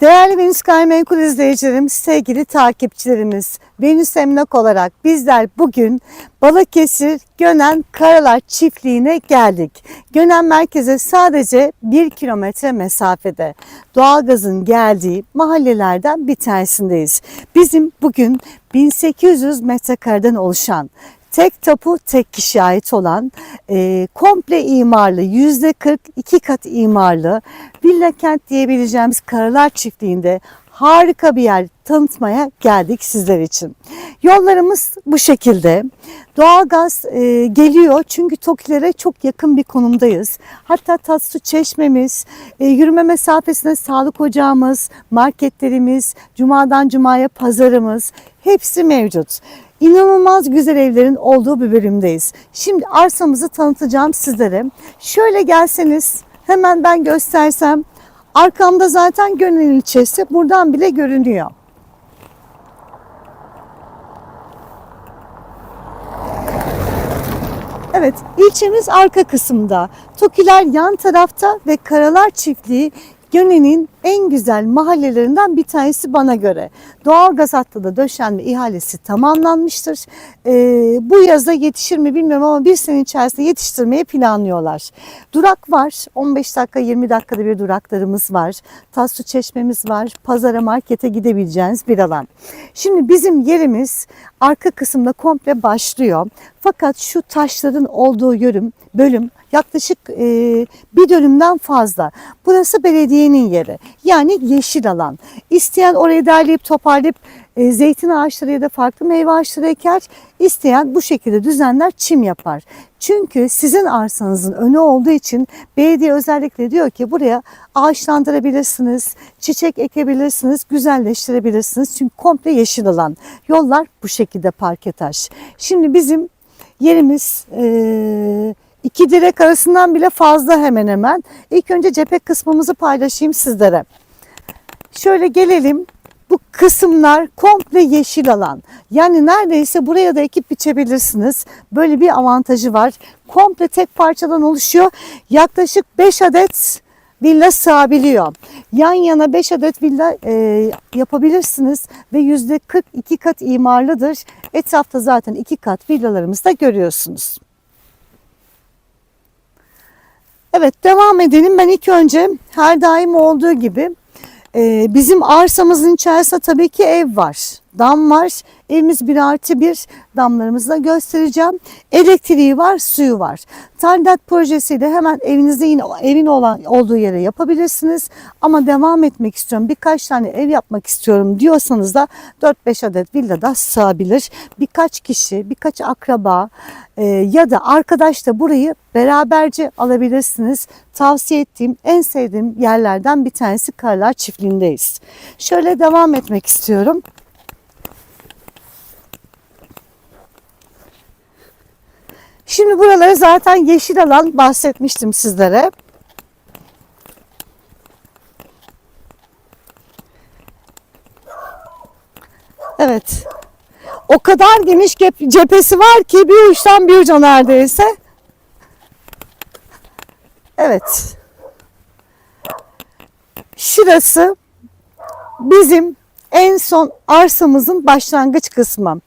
Değerli Venüs Gayrimenkul izleyicilerim, sevgili takipçilerimiz, Venüs Emlak olarak bizler bugün Balıkesir Gönen Karalar çiftliğine geldik. Gönen merkeze sadece 1 kilometre mesafede. Doğalgazın geldiği mahallelerden bir tanesindeyiz. Bizim bugün 1800 metrekareden oluşan tek tapu tek kişiye ait olan e, komple imarlı yüzde 40 iki kat imarlı villa kent diyebileceğimiz Karalar Çiftliği'nde harika bir yer tanıtmaya geldik sizler için. Yollarımız bu şekilde. Doğalgaz e, geliyor çünkü TOKİ'lere çok yakın bir konumdayız. Hatta Tatsu Çeşmemiz, e, yürüme mesafesinde sağlık ocağımız, marketlerimiz, cumadan cumaya pazarımız hepsi mevcut. İnanılmaz güzel evlerin olduğu bir bölümdeyiz. Şimdi arsamızı tanıtacağım sizlere. Şöyle gelseniz hemen ben göstersem arkamda zaten Gönül ilçesi buradan bile görünüyor. Evet, ilçemiz arka kısımda. Tokiler yan tarafta ve Karalar Çiftliği Gönen'in en güzel mahallelerinden bir tanesi bana göre. Doğalgaz hattı da döşenme ihalesi tamamlanmıştır. Ee, bu yaza yetişir mi bilmiyorum ama bir sene içerisinde yetiştirmeyi planlıyorlar. Durak var. 15 dakika 20 dakikada bir duraklarımız var. Tassu çeşmemiz var. Pazara markete gidebileceğiniz bir alan. Şimdi bizim yerimiz arka kısımda komple başlıyor. Fakat şu taşların olduğu yörüm, bölüm yaklaşık e, bir dönümden fazla. Burası belediyenin yeri. Yani yeşil alan. İsteyen orayı derleyip toparlayıp e, zeytin ağaçları ya da farklı meyve ağaçları eker. İsteyen bu şekilde düzenler çim yapar. Çünkü sizin arsanızın önü olduğu için belediye özellikle diyor ki buraya ağaçlandırabilirsiniz, çiçek ekebilirsiniz, güzelleştirebilirsiniz. Çünkü komple yeşil alan. Yollar bu şekilde parke taş. Şimdi bizim yerimiz e, iki direk arasından bile fazla hemen hemen. İlk önce cephe kısmımızı paylaşayım sizlere. Şöyle gelelim. Bu kısımlar komple yeşil alan. Yani neredeyse buraya da ekip biçebilirsiniz. Böyle bir avantajı var. Komple tek parçadan oluşuyor. Yaklaşık 5 adet villa sığabiliyor. Yan yana 5 adet villa e, yapabilirsiniz ve yüzde 42 kat imarlıdır. Etrafta zaten 2 kat villalarımızı da görüyorsunuz. Evet devam edelim. Ben ilk önce her daim olduğu gibi e, bizim arsamızın içerisinde tabii ki ev var. Dam var. Evimiz bir artı bir damlarımızı da göstereceğim. Elektriği var, suyu var. Tadilat projesiyle hemen evinizde yine evin olan olduğu yere yapabilirsiniz. Ama devam etmek istiyorum. Birkaç tane ev yapmak istiyorum diyorsanız da 4-5 adet villa da sığabilir. Birkaç kişi, birkaç akraba e, ya da arkadaş da burayı beraberce alabilirsiniz. Tavsiye ettiğim, en sevdiğim yerlerden bir tanesi Karlar Çiftliği'ndeyiz. Şöyle devam etmek istiyorum. Şimdi buraları zaten yeşil alan bahsetmiştim sizlere. Evet. O kadar geniş cephesi var ki bir uçtan bir uca neredeyse. Evet. Şurası bizim en son arsamızın başlangıç kısmı.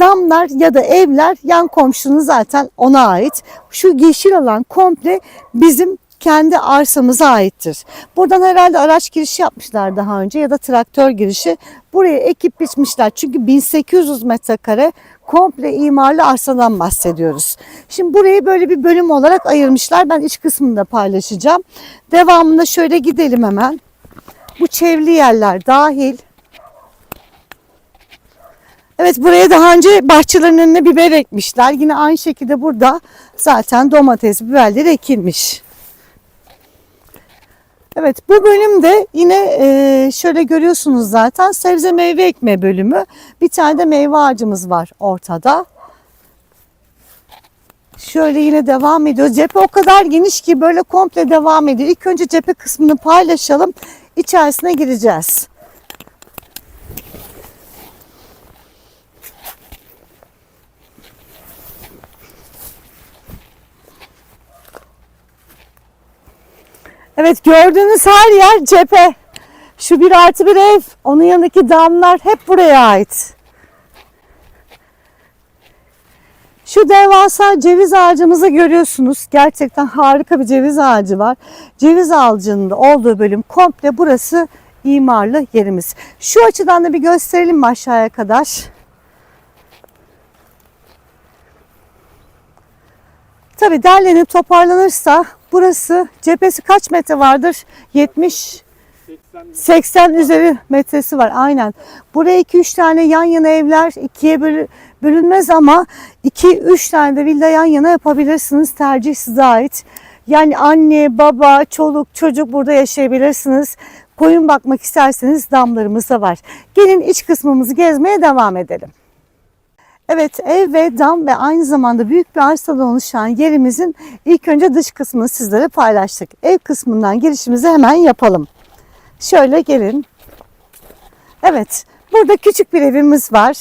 Damlar ya da evler yan komşunun zaten ona ait. Şu yeşil alan komple bizim kendi arsamıza aittir. Buradan herhalde araç girişi yapmışlar daha önce ya da traktör girişi. Buraya ekip biçmişler. Çünkü 1800 metrekare komple imarlı arsadan bahsediyoruz. Şimdi burayı böyle bir bölüm olarak ayırmışlar. Ben iç kısmını da paylaşacağım. Devamında şöyle gidelim hemen. Bu çevrili yerler dahil. Evet buraya daha önce bahçelerin önüne biber ekmişler. Yine aynı şekilde burada zaten domates, biberleri ekilmiş. Evet bu bölümde yine e, şöyle görüyorsunuz zaten sebze meyve ekme bölümü. Bir tane de meyve ağacımız var ortada. Şöyle yine devam ediyor. Cephe o kadar geniş ki böyle komple devam ediyor. İlk önce cephe kısmını paylaşalım. İçerisine gireceğiz. Evet gördüğünüz her yer cephe. Şu bir artı bir ev, onun yanındaki damlar hep buraya ait. Şu devasa ceviz ağacımızı görüyorsunuz. Gerçekten harika bir ceviz ağacı var. Ceviz ağacının olduğu bölüm komple burası imarlı yerimiz. Şu açıdan da bir gösterelim mi aşağıya kadar? Tabii derlenip toparlanırsa burası cephesi kaç metre vardır? 70 80 üzeri metresi var aynen. Buraya 2-3 tane yan yana evler ikiye böl- bölünmez ama 2-3 tane de villa yan yana yapabilirsiniz. Tercih size ait. Yani anne, baba, çoluk, çocuk burada yaşayabilirsiniz. Koyun bakmak isterseniz damlarımız da var. Gelin iç kısmımızı gezmeye devam edelim. Evet ev ve dam ve aynı zamanda büyük bir arsadan oluşan yerimizin ilk önce dış kısmını sizlere paylaştık. Ev kısmından girişimizi hemen yapalım. Şöyle gelin. Evet, burada küçük bir evimiz var.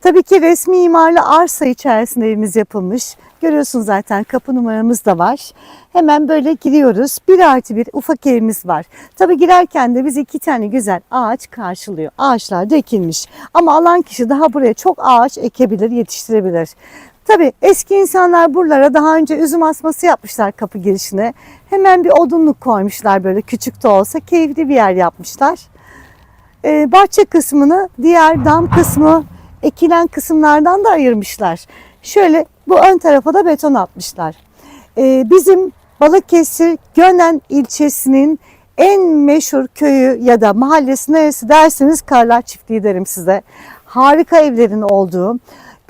Tabii ki resmi imarlı arsa içerisinde evimiz yapılmış. Görüyorsunuz zaten kapı numaramız da var. Hemen böyle giriyoruz. Bir artı bir ufak evimiz var. Tabii girerken de bizi iki tane güzel ağaç karşılıyor. Ağaçlar da ekilmiş. Ama alan kişi daha buraya çok ağaç ekebilir, yetiştirebilir. Tabii eski insanlar buralara daha önce üzüm asması yapmışlar kapı girişine. Hemen bir odunluk koymuşlar böyle küçük de olsa keyifli bir yer yapmışlar. Ee, bahçe kısmını diğer dam kısmı ekilen kısımlardan da ayırmışlar. Şöyle bu ön tarafa da beton atmışlar. Ee, bizim Balıkesir Gönen ilçesinin en meşhur köyü ya da mahallesi neresi derseniz Karlar Çiftliği derim size. Harika evlerin olduğu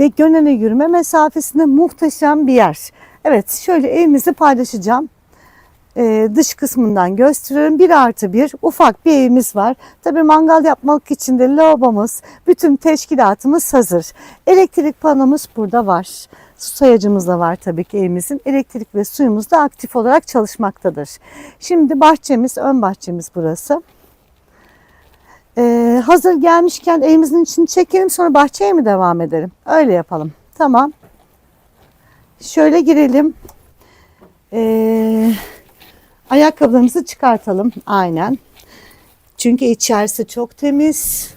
ve Gönen'e yürüme mesafesinde muhteşem bir yer. Evet şöyle evimizi paylaşacağım. Ee, dış kısmından gösteriyorum. Bir artı bir ufak bir evimiz var. Tabii mangal yapmak için de lavabomuz, bütün teşkilatımız hazır. Elektrik panomuz burada var. Su sayacımız da var tabii ki evimizin. Elektrik ve suyumuz da aktif olarak çalışmaktadır. Şimdi bahçemiz, ön bahçemiz burası. Ee, hazır gelmişken evimizin içini çekelim sonra bahçeye mi devam edelim? Öyle yapalım. Tamam. Şöyle girelim. Ee, ayakkabılarımızı çıkartalım. Aynen. Çünkü içerisi çok temiz.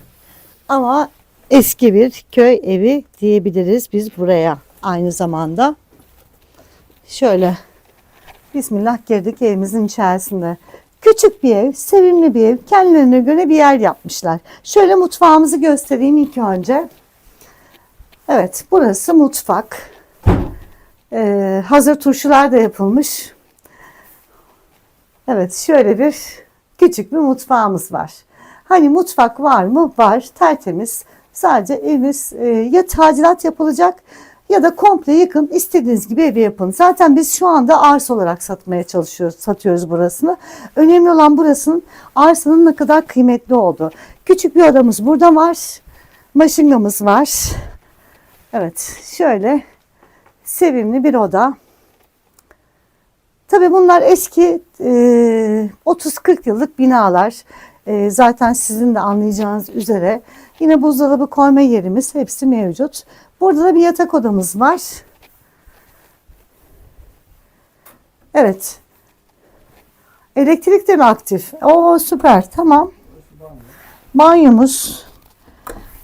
Ama eski bir köy evi diyebiliriz biz buraya. Aynı zamanda. Şöyle. Bismillah girdik evimizin içerisinde. Küçük bir ev, sevimli bir ev. Kendilerine göre bir yer yapmışlar. Şöyle mutfağımızı göstereyim ilk önce. Evet, burası mutfak. Ee, hazır turşular da yapılmış. Evet, şöyle bir küçük bir mutfağımız var. Hani mutfak var mı? Var, tertemiz. Sadece eviniz e, ya tadilat yapılacak ya da komple yıkın istediğiniz gibi evi yapın. Zaten biz şu anda arsa olarak satmaya çalışıyoruz, satıyoruz burasını. Önemli olan burasının arsanın ne kadar kıymetli olduğu. Küçük bir odamız burada var. Maşingamız var. Evet şöyle sevimli bir oda. Tabii bunlar eski e, 30-40 yıllık binalar. E, zaten sizin de anlayacağınız üzere. Yine buzdolabı koyma yerimiz hepsi mevcut. Burada da bir yatak odamız var. Evet. Elektrik de mi aktif? Oo süper. Tamam. Banyomuz.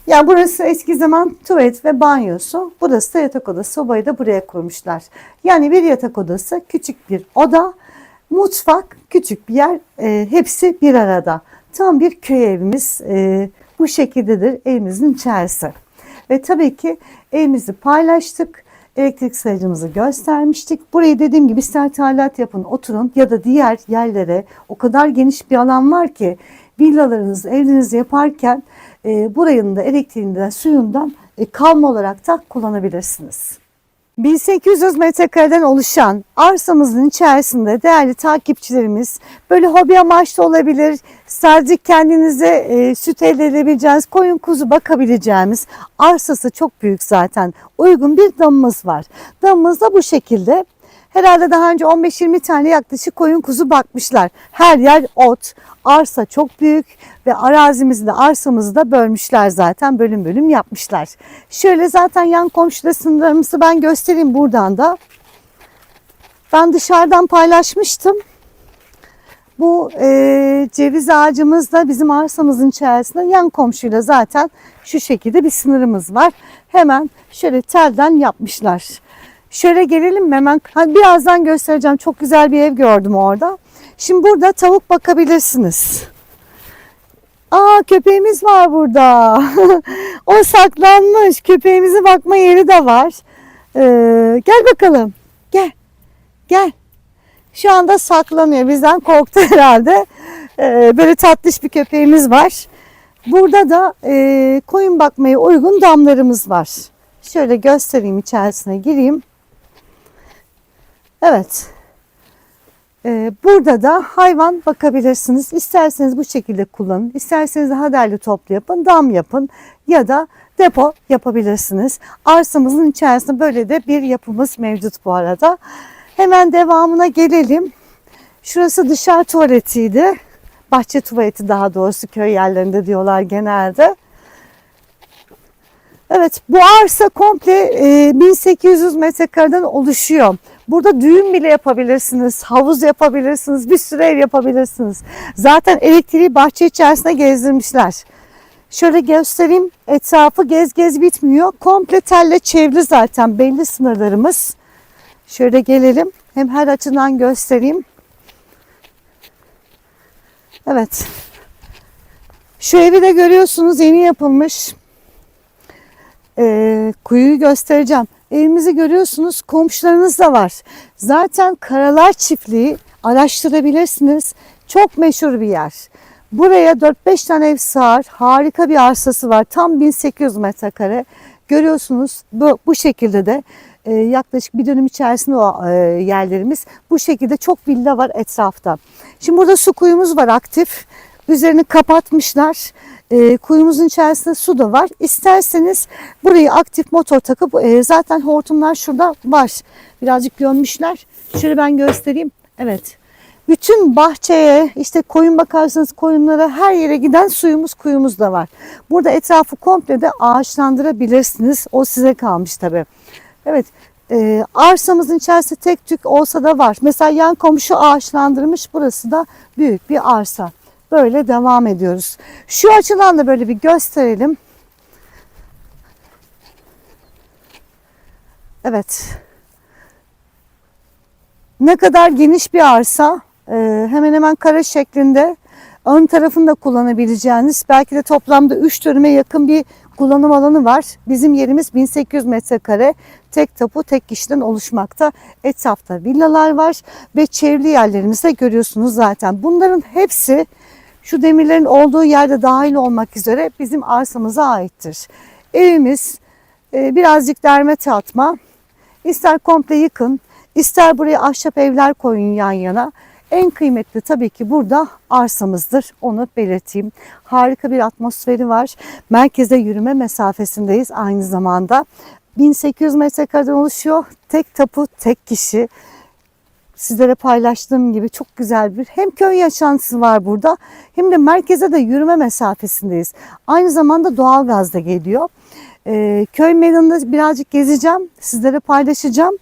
Ya burası eski zaman tuvalet ve banyosu. Burası da yatak odası. Sobayı da buraya koymuşlar. Yani bir yatak odası, küçük bir oda, mutfak, küçük bir yer. e, hepsi bir arada. Tam bir köy evimiz. e, bu şekildedir evimizin içerisi. Ve tabii ki evimizi paylaştık. Elektrik sayacımızı göstermiştik. Burayı dediğim gibi ister tadilat yapın, oturun ya da diğer yerlere o kadar geniş bir alan var ki villalarınızı, evlerinizi yaparken e, buranın da elektriğinden, suyundan e, kalma olarak da kullanabilirsiniz. 1800 metrekareden oluşan arsamızın içerisinde değerli takipçilerimiz böyle hobi amaçlı olabilir. Sadece kendinize e, süt elde edebileceğiniz, koyun kuzu bakabileceğimiz arsası çok büyük zaten. Uygun bir damımız var. Damımız da bu şekilde. Herhalde daha önce 15-20 tane yaklaşık koyun kuzu bakmışlar. Her yer ot. Arsa çok büyük ve arazimizi de arsamızı da bölmüşler zaten. Bölüm bölüm yapmışlar. Şöyle zaten yan komşuda sınırlarımızı ben göstereyim buradan da. Ben dışarıdan paylaşmıştım. Bu e, ceviz ağacımız da bizim arsamızın içerisinde yan komşuyla zaten şu şekilde bir sınırımız var. Hemen şöyle telden yapmışlar. Şöyle gelelim mi hemen? Birazdan göstereceğim. Çok güzel bir ev gördüm orada. Şimdi burada tavuk bakabilirsiniz. Aa köpeğimiz var burada. o saklanmış. Köpeğimizi bakma yeri de var. Ee, gel bakalım. Gel. Gel. Şu anda saklanıyor. Bizden korktu herhalde. Ee, böyle tatlış bir köpeğimiz var. Burada da e, koyun bakmaya uygun damlarımız var. Şöyle göstereyim içerisine gireyim. Evet. Ee, burada da hayvan bakabilirsiniz. İsterseniz bu şekilde kullanın. İsterseniz daha değerli toplu yapın. Dam yapın ya da depo yapabilirsiniz. Arsamızın içerisinde böyle de bir yapımız mevcut bu arada. Hemen devamına gelelim. Şurası dışarı tuvaletiydi. Bahçe tuvaleti daha doğrusu köy yerlerinde diyorlar genelde. Evet bu arsa komple e, 1800 metrekareden oluşuyor. Burada düğün bile yapabilirsiniz, havuz yapabilirsiniz, bir sürü ev yapabilirsiniz. Zaten elektriği bahçe içerisinde gezdirmişler. Şöyle göstereyim etrafı gez gez bitmiyor. Komple telle çevri zaten belli sınırlarımız. Şöyle gelelim hem her açıdan göstereyim. Evet. Şu evi de görüyorsunuz yeni yapılmış. Ee, kuyuyu göstereceğim. Evimizi görüyorsunuz komşularınız da var. Zaten Karalar Çiftliği araştırabilirsiniz. Çok meşhur bir yer. Buraya 4-5 tane ev sığar. Harika bir arsası var. Tam 1800 metrekare. Görüyorsunuz bu, bu şekilde de e, yaklaşık bir dönüm içerisinde o e, yerlerimiz. Bu şekilde çok villa var etrafta. Şimdi burada su kuyumuz var aktif. Üzerini kapatmışlar. E, kuyumuzun içerisinde su da var. İsterseniz burayı aktif motor takıp e, zaten hortumlar şurada var. Birazcık dönmüşler. Şöyle ben göstereyim. Evet. Bütün bahçeye işte koyun bakarsanız koyunlara her yere giden suyumuz kuyumuz da var. Burada etrafı komple de ağaçlandırabilirsiniz. O size kalmış tabii. Evet e, arsamızın içerisinde tek tük olsa da var. Mesela yan komşu ağaçlandırmış burası da büyük bir arsa. Böyle devam ediyoruz. Şu açıdan da böyle bir gösterelim. Evet. Ne kadar geniş bir arsa. Ee, hemen hemen kare şeklinde. Ön tarafında kullanabileceğiniz belki de toplamda 3 dönüme yakın bir kullanım alanı var. Bizim yerimiz 1800 metrekare. Tek tapu tek kişiden oluşmakta. Etrafta villalar var ve çevrili yerlerimizi de görüyorsunuz zaten. Bunların hepsi şu demirlerin olduğu yerde dahil olmak üzere bizim arsamıza aittir. Evimiz e, birazcık derme tatma. İster komple yıkın, ister buraya ahşap evler koyun yan yana. En kıymetli tabii ki burada arsamızdır. Onu belirteyim. Harika bir atmosferi var. Merkeze yürüme mesafesindeyiz aynı zamanda. 1800 metrekareden oluşuyor. Tek tapu, tek kişi. Sizlere paylaştığım gibi çok güzel bir hem köy yaşantısı var burada hem de merkeze de yürüme mesafesindeyiz. Aynı zamanda doğalgaz da geliyor. Ee, köy meydanında birazcık gezeceğim. Sizlere paylaşacağım.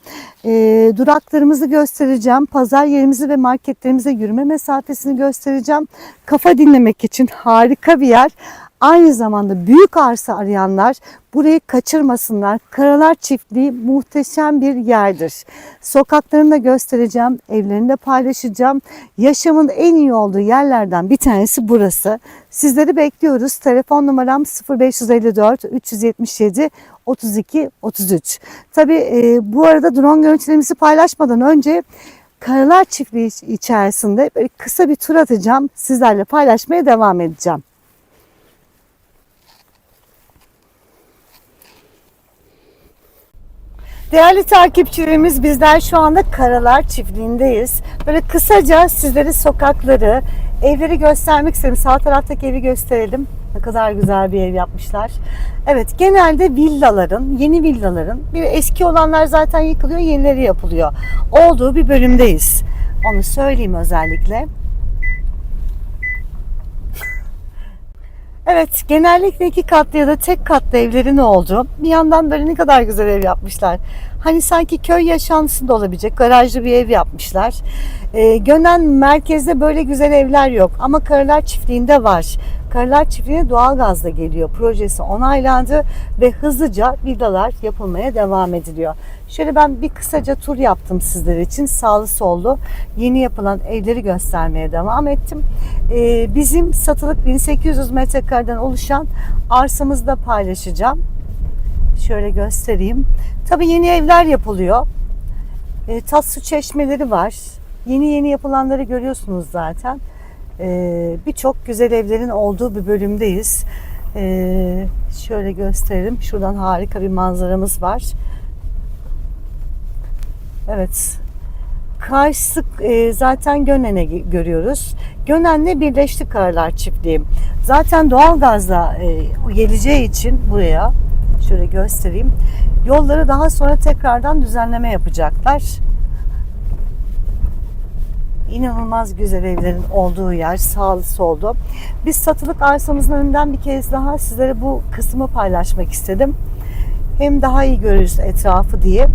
Ee, duraklarımızı göstereceğim. Pazar yerimizi ve marketlerimize yürüme mesafesini göstereceğim. Kafa dinlemek için harika bir yer. Aynı zamanda büyük arsa arayanlar burayı kaçırmasınlar. Karalar Çiftliği muhteşem bir yerdir. Sokaklarını da göstereceğim, evlerini de paylaşacağım. Yaşamın en iyi olduğu yerlerden bir tanesi burası. Sizleri bekliyoruz. Telefon numaram 0554 377 32 33. Tabii e, bu arada drone görüntülerimizi paylaşmadan önce Karalar Çiftliği içerisinde böyle kısa bir tur atacağım. Sizlerle paylaşmaya devam edeceğim. Değerli takipçilerimiz bizler şu anda Karalar Çiftliği'ndeyiz. Böyle kısaca sizlere sokakları, evleri göstermek istedim. Sağ taraftaki evi gösterelim. Ne kadar güzel bir ev yapmışlar. Evet genelde villaların, yeni villaların, bir eski olanlar zaten yıkılıyor, yenileri yapılıyor. Olduğu bir bölümdeyiz. Onu söyleyeyim özellikle. Evet, genellikle iki katlı ya da tek katlı evlerin olduğu. Bir yandan böyle ne kadar güzel ev yapmışlar. Hani sanki köy yaşantısında olabilecek garajlı bir ev yapmışlar. Ee, Gönen merkezde böyle güzel evler yok ama Karılar Çiftliği'nde var. Karılar Çiftliği'ne doğalgazla geliyor. Projesi onaylandı ve hızlıca villalar yapılmaya devam ediliyor. Şöyle ben bir kısaca tur yaptım sizler için. Sağlı sollu yeni yapılan evleri göstermeye devam ettim. Ee, bizim satılık 1800 metrekareden oluşan arsamızı da paylaşacağım. Şöyle göstereyim. Tabii yeni evler yapılıyor. E, tat su çeşmeleri var. Yeni yeni yapılanları görüyorsunuz zaten. E, Birçok güzel evlerin olduğu bir bölümdeyiz. E, şöyle gösterelim. Şuradan harika bir manzaramız var. Evet. Karşı e, zaten Gönen'e görüyoruz. Gönen'le birleşti Karlar Çiftliği. Zaten doğalgazla e, geleceği için buraya şöyle göstereyim. Yolları daha sonra tekrardan düzenleme yapacaklar. İnanılmaz güzel evlerin olduğu yer sağlı soldu. Biz satılık arsamızın önünden bir kez daha sizlere bu kısmı paylaşmak istedim. Hem daha iyi görürüz etrafı diye.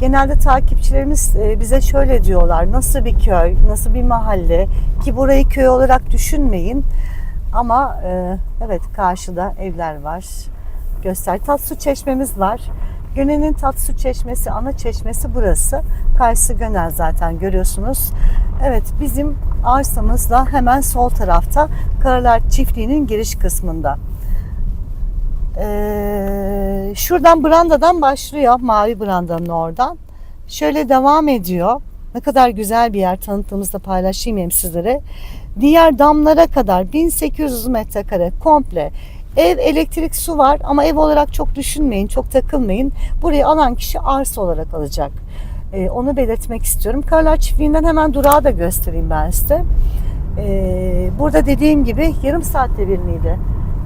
Genelde takipçilerimiz e, bize şöyle diyorlar. Nasıl bir köy, nasıl bir mahalle ki burayı köy olarak düşünmeyin. Ama e, evet karşıda evler var. Göster. Tatsu çeşmemiz var. Gönen'in Tatsu çeşmesi, ana çeşmesi burası. Karşısı Gönen zaten görüyorsunuz. Evet bizim arsamızda hemen sol tarafta Karalar Çiftliği'nin giriş kısmında. Ee, şuradan brandadan başlıyor. Mavi brandanın oradan. Şöyle devam ediyor. Ne kadar güzel bir yer tanıttığımızda paylaşayım hem sizlere. Diğer damlara kadar 1800 metrekare komple ev, elektrik, su var ama ev olarak çok düşünmeyin, çok takılmayın. Burayı alan kişi arsa olarak alacak. Ee, onu belirtmek istiyorum. Karlar Çiftliği'nden hemen durağı da göstereyim ben size. Ee, burada dediğim gibi yarım saatte bir miydi?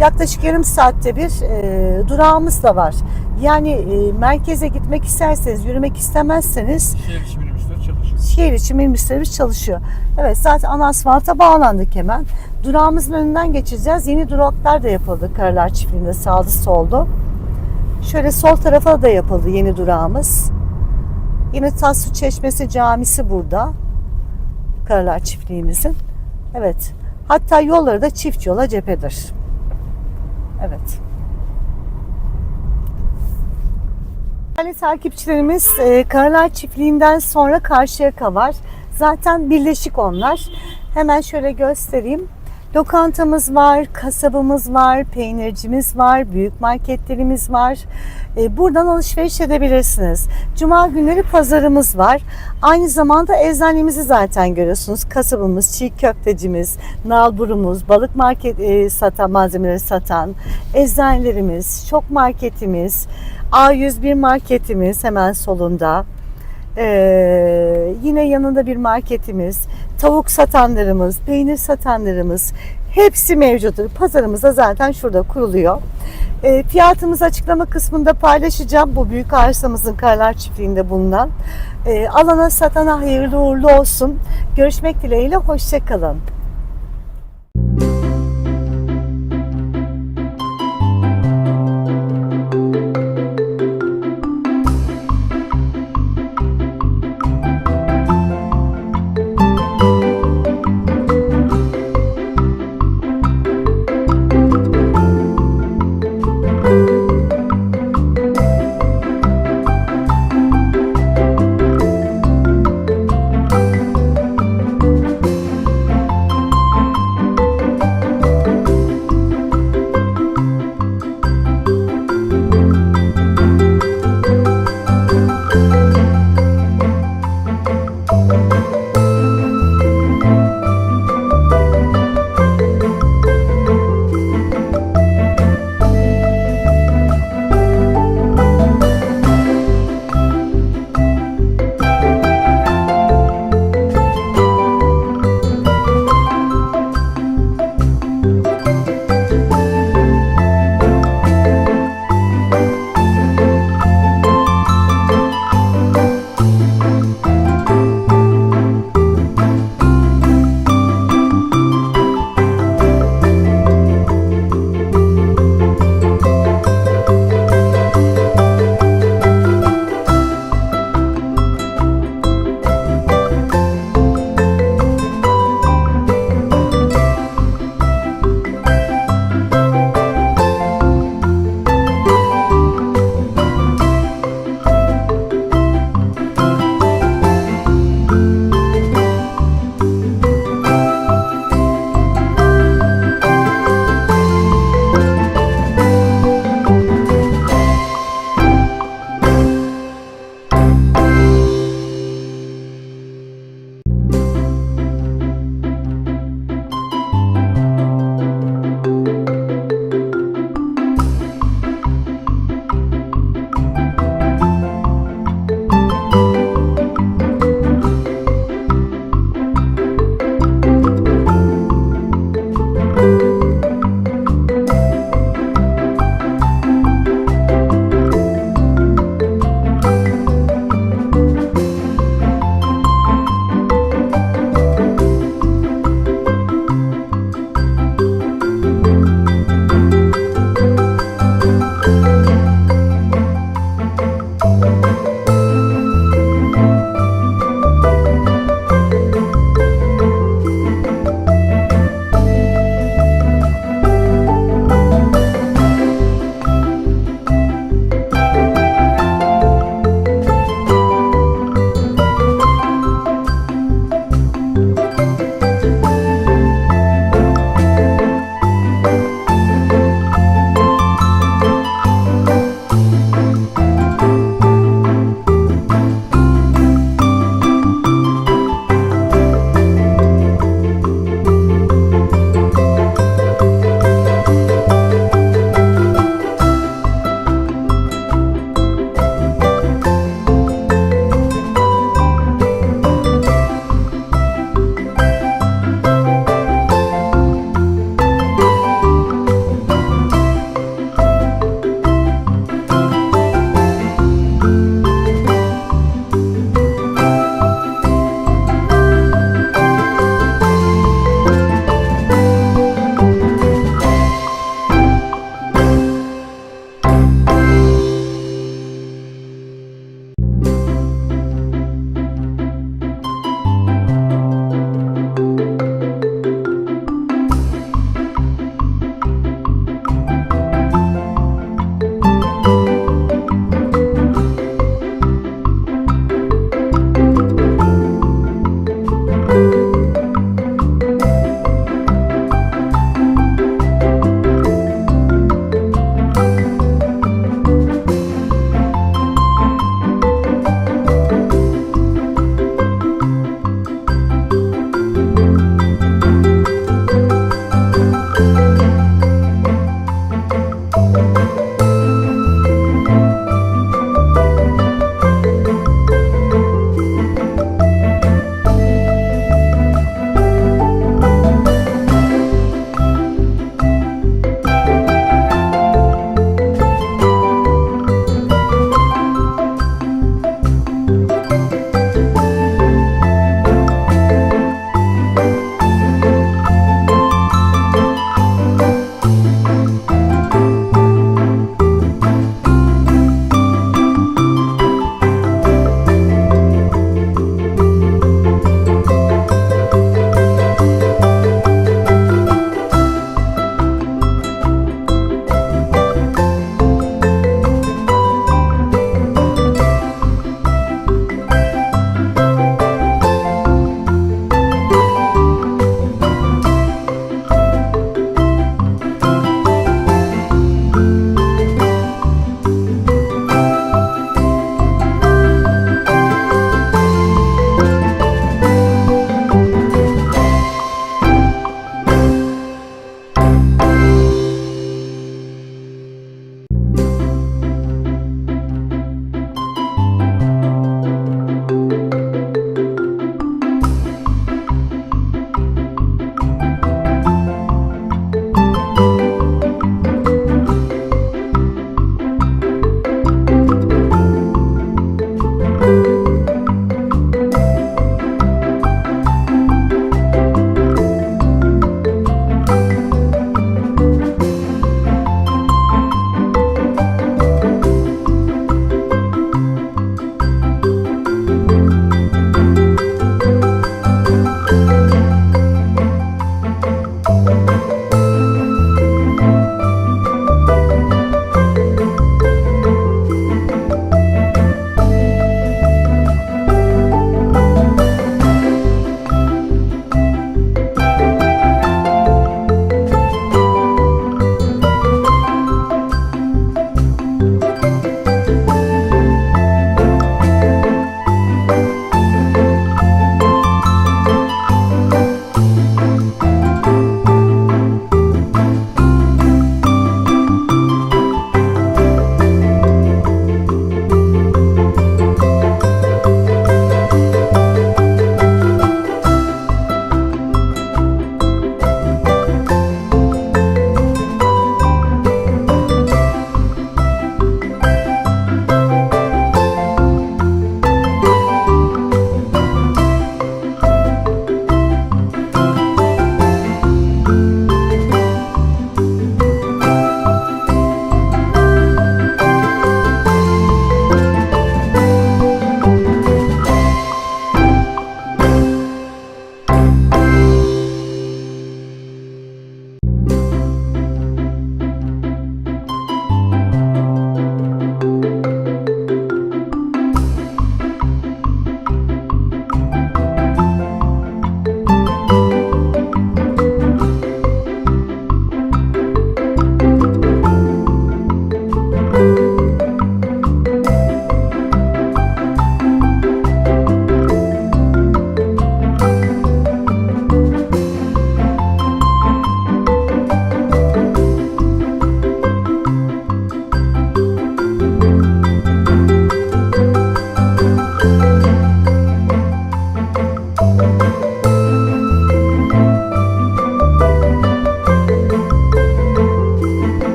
Yaklaşık yarım saatte bir e, durağımız da var. Yani e, merkeze gitmek isterseniz, yürümek istemezseniz Şehir içi minibüsler çalışıyor. şehir içi minibüslerimiz çalışıyor. Evet zaten ana asfalta bağlandık hemen. Durağımızın önünden geçeceğiz. Yeni duraklar da yapıldı Karlar Çiftliği'nde sağlı soldu. Şöyle sol tarafa da yapıldı yeni durağımız. Yine Tassu Çeşmesi Camisi burada. Karlar Çiftliğimizin. Evet. Hatta yolları da çift yola cephedir. Evet. Değerli takipçilerimiz e, Karalar Çiftliği'nden sonra Karşıyaka var. Zaten birleşik onlar. Hemen şöyle göstereyim. Lokantamız var, kasabımız var, peynircimiz var, büyük marketlerimiz var. E, Buradan alışveriş edebilirsiniz. Cuma günleri pazarımız var. Aynı zamanda eczanemizi zaten görüyorsunuz. Kasabımız, çiğ köftecimiz, nalburumuz, balık market e, satan malzemeleri satan eczanelerimiz, şok marketimiz, A101 marketimiz hemen solunda. Ee, yine yanında bir marketimiz, tavuk satanlarımız, peynir satanlarımız hepsi mevcuttur. Pazarımız da zaten şurada kuruluyor. Ee, fiyatımızı açıklama kısmında paylaşacağım. Bu büyük arsamızın Karlar Çiftliği'nde bulunan. Ee, alana satana hayırlı uğurlu olsun. Görüşmek dileğiyle, hoşçakalın.